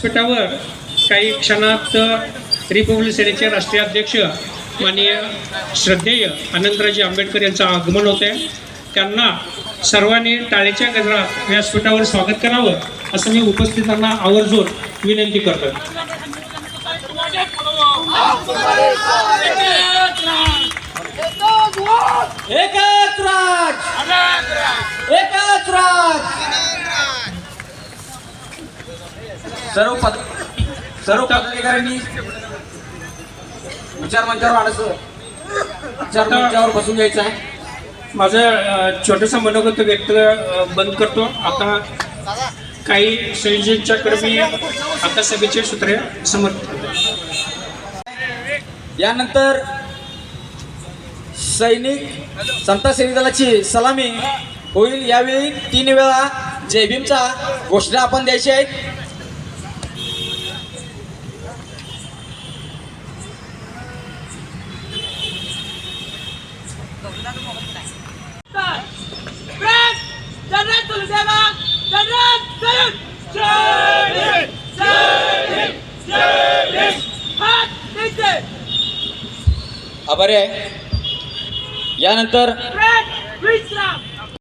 व्यासपीठावर काही क्षणात रिपब्लिक सेनेचे राष्ट्रीय अध्यक्ष माननीय श्रद्धेय आनंदराजे आंबेडकर यांचं आगमन होत आहे. त्यांना सर्वांनी टाळीच्या गजरात व्यासपीठावर स्वागत करावं असं मी उपस्थितांना आवर्जून विनंती करतो सर्व पद सर्व पदाधिकाऱ्यांनी विचार मंचावर आणायचं. विचार मंचावर बसून घ्यायचं आहे. माझं छोटंसं मनोगत व्यक्त बंद करतो. आता काही संयोजकांच्याकडे मी आता सभेचे सूत्रे समर्पित यानंतर सैनिक सेवी दलाची सलामी होईल. यावेळी तीन वेळा जय भीमचा घोषणा आपण द्यायची आहे आभारी आहे यानंतर विश्राम!